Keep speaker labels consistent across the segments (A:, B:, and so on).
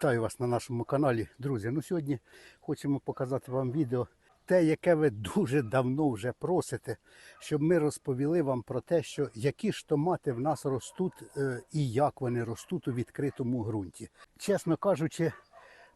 A: Вітаю вас на нашому каналі, друзі. Ну сьогодні хочемо показати вам відео, те, яке ви дуже давно вже просите, щоб ми розповіли вам про те, що які ж томати в нас ростуть е, і як вони ростуть у відкритому ґрунті. Чесно кажучи,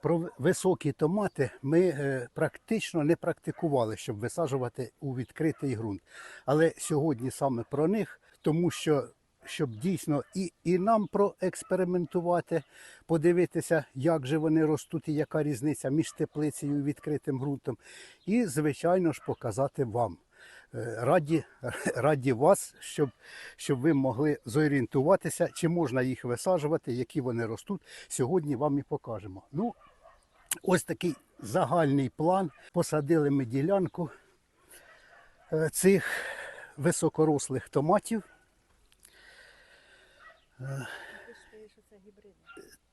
A: про високі томати ми е, практично не практикували, щоб висаджувати у відкритий ґрунт. Але сьогодні саме про них, тому що щоб дійсно і, і нам проекспериментувати, подивитися, як же вони ростуть і яка різниця між теплицею і відкритим ґрунтом. І, звичайно ж, показати вам. Е, Раді, раді вас, щоб, щоб ви могли зорієнтуватися, чи можна їх висаджувати, які вони ростуть. Сьогодні вам і покажемо. Ну, ось такий загальний план. Посадили ми ділянку е, цих високорослих томатів.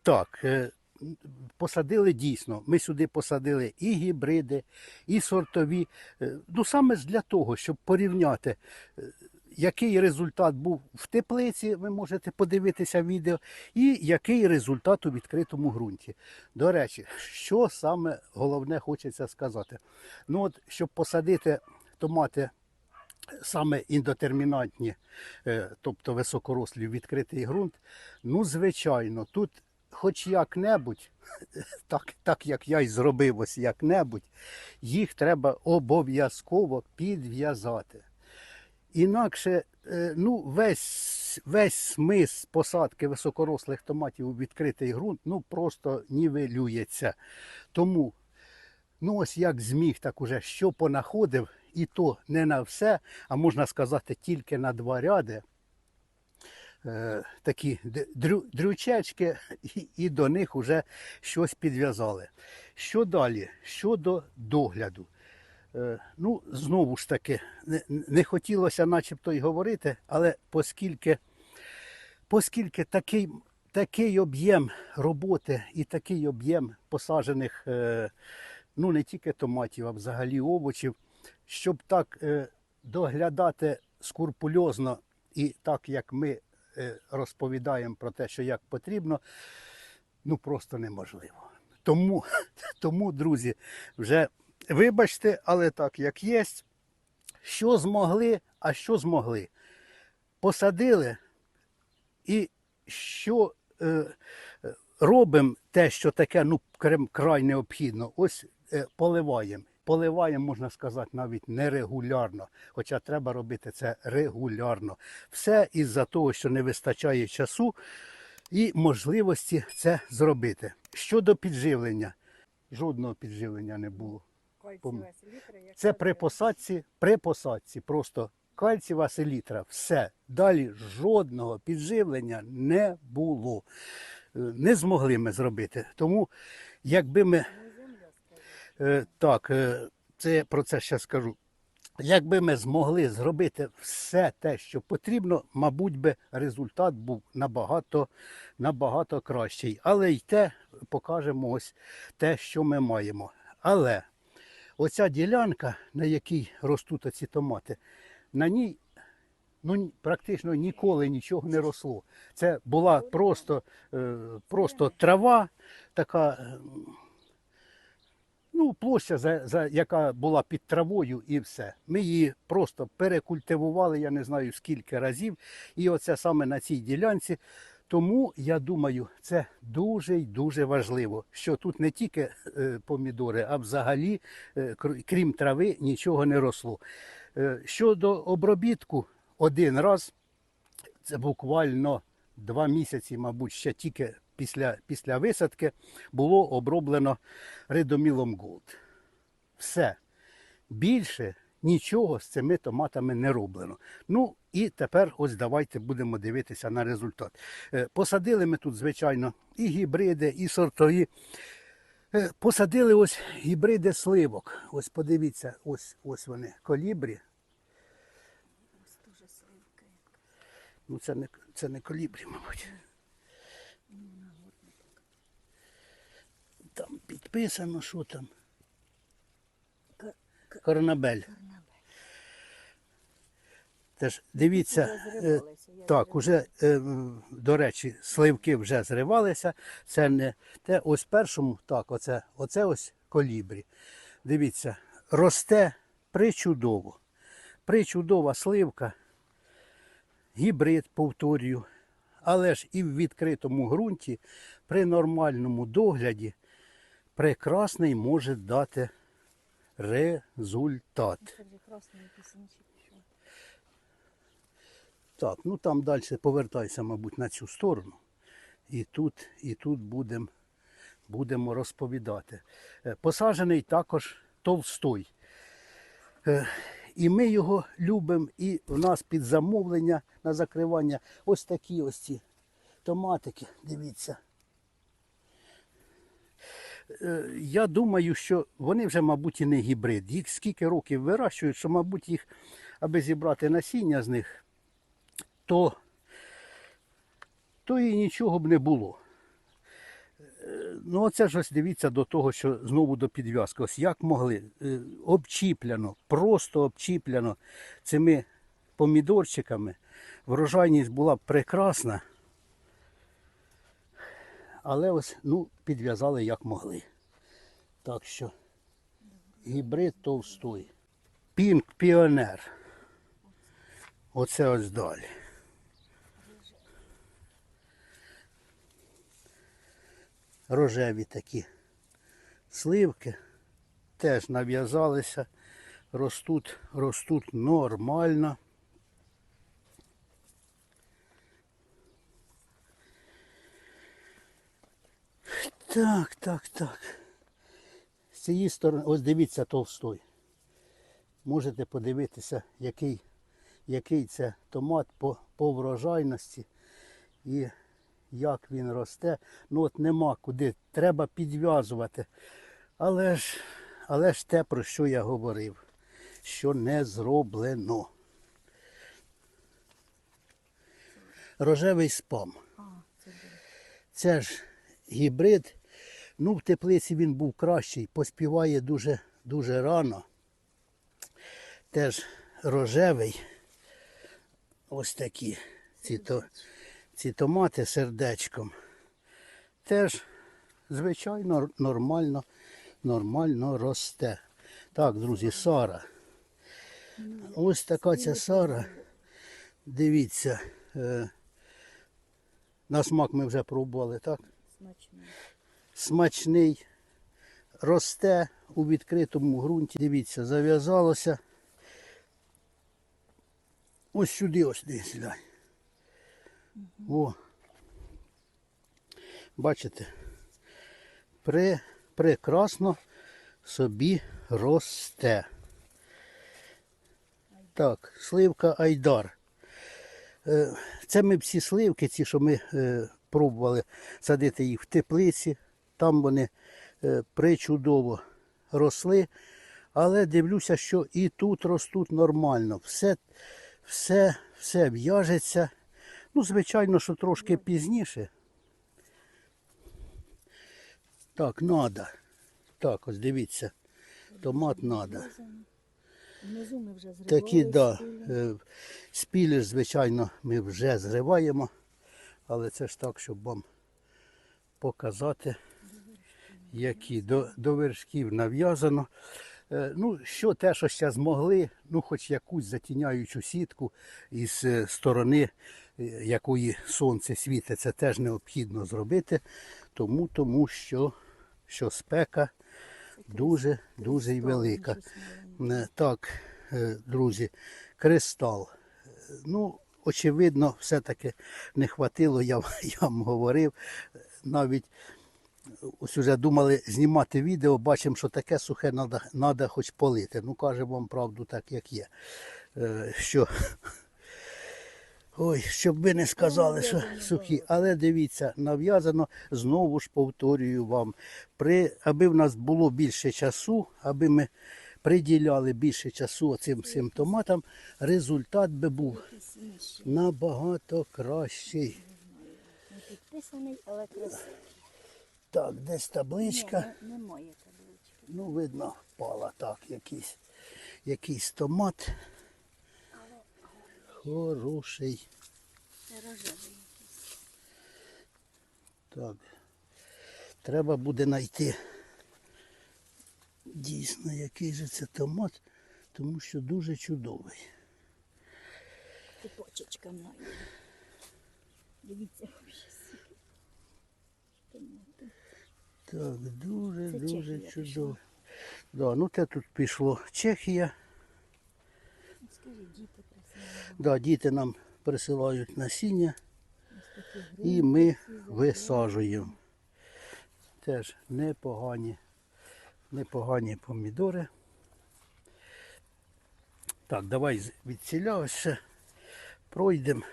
A: Так, е, посадили дійсно. Ми сюди посадили і гібриди, і сортові. Е, Ну саме для того, щоб порівняти, е, який результат був в теплиці, ви можете подивитися відео, і який результат у відкритому ґрунті. До речі, що саме головне хочеться сказати. Ну от, щоб посадити томати саме індетермінантні, е, тобто високорослі відкритий ґрунт, ну, звичайно, тут хоч як-небудь, так, так як я й зробив ось як-небудь, їх треба обов'язково підв'язати. Інакше е, ну, весь, весь смис посадки високорослих томатів у відкритий ґрунт ну, просто нівелюється. Тому Ну, ось як зміг, так уже що понаходив, і то не на все, а можна сказати, тільки на два ряди. Е, такі дрю, дрючечки, і, і до них вже щось підв'язали. Що далі? Щодо догляду. Е, ну, знову ж таки, не, не хотілося начебто й говорити, але оскільки, оскільки такий, такий об'єм роботи і такий об'єм посаджених е, ну не тільки томатів, а взагалі овочів, щоб так е, доглядати скурпульозно і так, як ми е, розповідаємо про те, що як потрібно, ну просто неможливо. Тому, тому, друзі, вже вибачте, але так як є, що змогли, а що змогли. Посадили і що е, робимо те, що таке ну, край необхідно. Ось е, поливаємо. Поливаємо, можна сказати, навіть нерегулярно. Хоча треба робити це регулярно. Все із-за того, що не вистачає часу і можливості це зробити. Щодо підживлення, жодного підживлення не було. Це при посадці, при посадці просто кальцієва селітра. Все. Далі жодного підживлення не було. Е, Не змогли ми зробити. Тому, якби ми. Е, Так, е, це про це ще скажу. Якби ми змогли зробити все те, що потрібно, мабуть би результат був набагато, набагато кращий. Але й те покажемо ось те, що ми маємо. Але оця ділянка, на якій ростуть оці томати, на ній ну, практично ніколи нічого не росло. Це була просто, е, просто трава, така, ну, площа, за, за, яка була під травою, і все. Ми її просто перекультивували, я не знаю скільки разів. І оце саме на цій ділянці. Тому я думаю, це дуже й дуже важливо, що тут не тільки е, помідори, а взагалі, е, крім трави, нічого не росло. Е, щодо обробітку, один раз, це буквально два місяці, мабуть, ще тільки після, після висадки було оброблено ридомілом Голд. Все. Більше нічого з цими томатами не роблено. Ну і тепер ось давайте будемо дивитися на результат. Е, Посадили ми тут, звичайно, і гібриди, і сортові. Е, Посадили ось гібриди сливок. Ось подивіться, ось, ось вони, колібрі. Ну, це не, це не колібрі, мабуть. Там підписано, що там. Корнабель. Теж дивіться, е, так,
B: вже-
A: уже, е, до речі, сливки вже зривалися. Це не те, ось першому, так, оце, оце ось колібрі. Дивіться, росте причудово. Причудова сливка, гібрид, повторюю. Але ж і в відкритому ґрунті при нормальному догляді прекрасний може дати результат. Так, ну там далі повертайся, мабуть, на цю сторону. І тут, і тут будемо розповідати. Е, Посаджений також Толстой. Е, І ми його любимо, і в нас під замовлення на закривання ось такі ось ці томатики. Дивіться. Е, Я думаю, що вони вже, мабуть, і не гібрид. Їх скільки років вирощують, що, мабуть, їх, аби зібрати насіння з них, то, то і нічого б не було. Е, Ну, оце ж ось дивіться до того, що знову до підв'язки. Ось як могли. Е, Обчіпляно, просто обчіпляно цими помідорчиками. Врожайність була прекрасна. Але ось, ну, підв'язали як могли. Так що гібрид товстой. Пінк піонер. Оце ось далі. Рожеві такі сливки теж нав'язалися, ростуть, ростуть нормально. Так, так, так. З цієї сторони, ось дивіться товстой. Можете подивитися, який, який це томат по, по врожайності і як він росте. Ну от нема куди, треба підв'язувати. Але ж, але ж те, про що я говорив, що не зроблено. Рожевий спам.
B: Це
A: ж гібрид. Ну, в теплиці він був кращий, поспіває дуже, дуже рано. Теж рожевий. Ось такі ці, то, ці томати сердечком. Теж, звичайно, нормально, нормально росте. Так, друзі, Сара. Ось така ця Сара. Дивіться. Е, на смак ми вже пробували, так?
B: Смачно.
A: Смачний, росте у відкритому ґрунті. Дивіться, зав'язалося. Ось сюди, ось десь глянь. О. Бачите? Пре, прекрасно собі росте. Так, сливка Айдар. Е, Це ми всі сливки, ці, що ми е, пробували садити їх в теплиці. Там вони е, причудово росли. Але дивлюся, що і тут ростуть нормально. Все, все, все в'яжеться. Ну, звичайно, що трошки пізніше. Так, надо. Так, ось дивіться. Томат надо.
B: Внизу ми вже зривали.
A: Такі, да. е, Спілі, звичайно, ми вже зриваємо, але це ж так, щоб вам показати, які до, до вершків нав'язано. Е, Ну, що те, що ще змогли, ну, хоч якусь затіняючу сітку із е, сторони, е, якої сонце світить, це теж необхідно зробити, тому, тому що, що спека дуже, дуже і велика. Так, друзі, кристал. Ну, очевидно, все-таки не хватило, я, я вам говорив. Навіть ось уже думали знімати відео, бачимо, що таке сухе треба, хоч полити. Ну, каже вам правду так, як є. Е, Що, ой, щоб ви не сказали, що сухі. Але дивіться, нав'язано, знову ж повторюю вам, при, аби в нас було більше часу, аби ми приділяли більше часу цим всім томатам, результат би був набагато кращий.
B: Підписаний, але красивий.
A: Так, десь табличка.
B: Не- немає таблички.
A: Ну, видно, впала так, якийсь, якийсь томат. хороший.
B: Це рожевий якийсь.
A: Так. Треба буде знайти дійсно, який же це томат, тому що дуже чудовий.
B: Ти почечка мною. Дивіться, взагалі скільки томату.
A: Так, дуже,
B: Це
A: дуже чудово. Да, ну те тут пішло Чехія.
B: Скажи, діти.
A: Да, діти нам присилають насіння і ми висаджуємо. Теж непогані, непогані помідори. Так, давай ось ще пройдемо.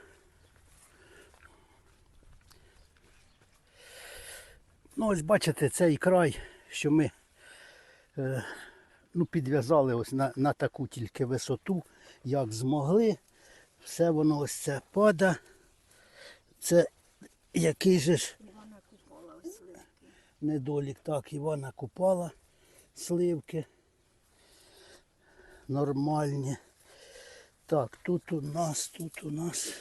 A: Ну, ось бачите, цей край, що ми е, ну, підв'язали ось на, на таку тільки висоту, як змогли. Все воно ось це пада. Це який же ж недолік. Так, Івана купала сливки. Нормальні. Так, тут у нас, тут у нас.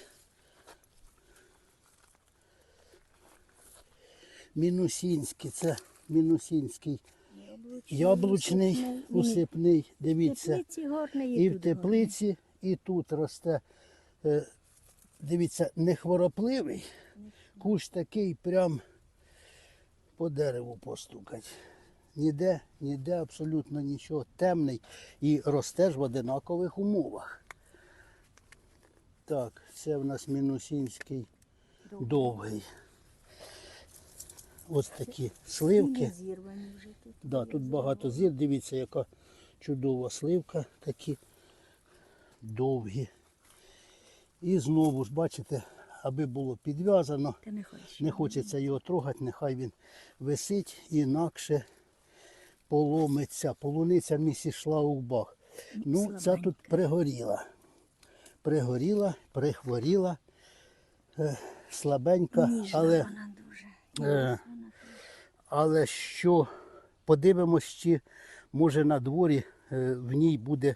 A: Мінусінський, це мінусінський
B: Яблучний, усипний.
A: Дивіться. І в теплиці, і тут росте. Е, Дивіться, не хворопливий. Кущ такий прям по дереву постукать. Ніде, ніде абсолютно нічого. Темний і росте ж в одинакових умовах. Так, це в нас мінусінський
B: Довгий.
A: Ось такі сливки. Да, тут багато зір. Дивіться, яка чудова сливка, такі довгі. І знову ж бачите, аби було підв'язано,
B: не
A: хочеться його трогати, нехай він висить, інакше поломиться. Полуниця місі йшла у бах. Ну, ця тут пригоріла. Пригоріла, прихворіла, слабенька, але. Е. Але що подивимось, чи може на дворі е, в ній буде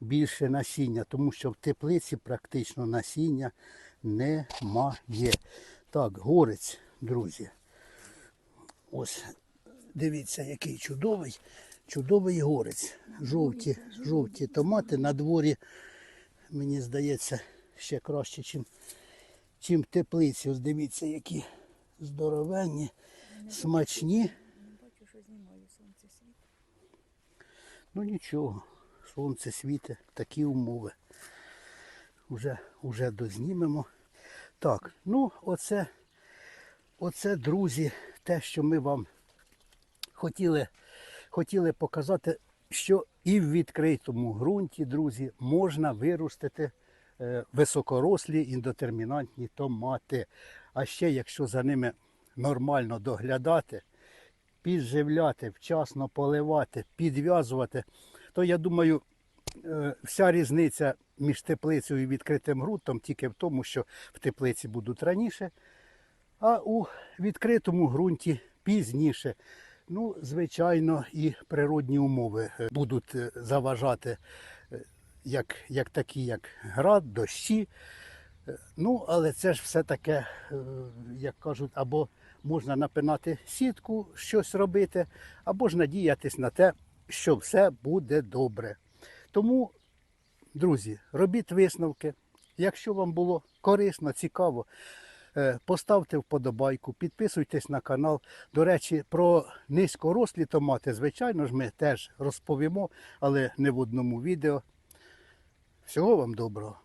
A: більше насіння, тому що в теплиці практично насіння немає. Так, горець, друзі. Ось дивіться, який чудовий, чудовий горець. Жовті, жовті томати на дворі, мені здається, ще краще, чим, чим в теплиці. Ось дивіться, які здоровенні, смачні.
B: Бачу, що знімаю сонце світ.
A: Ну нічого, сонце світить, такі умови. Уже, уже дознімемо. Так, ну оце, оце, друзі, те, що ми вам хотіли, хотіли показати, що і в відкритому ґрунті, друзі, можна виростити е, високорослі індетермінантні томати. А ще, якщо за ними нормально доглядати, підживляти, вчасно поливати, підв'язувати, то я думаю, е, вся різниця між теплицею і відкритим ґрунтом тільки в тому, що в теплиці будуть раніше, а у відкритому ґрунті пізніше. Ну, звичайно, і природні умови е, будуть е, заважати, як, як такі, як град, дощі. Ну, але це ж все таке, як кажуть, або можна напинати сітку, щось робити, або ж надіятись на те, що все буде добре. Тому, друзі, робіть висновки. Якщо вам було корисно, цікаво, е, поставте вподобайку, підписуйтесь на канал. До речі, про низькорослі томати, звичайно ж, ми теж розповімо, але не в одному відео. Всього вам доброго!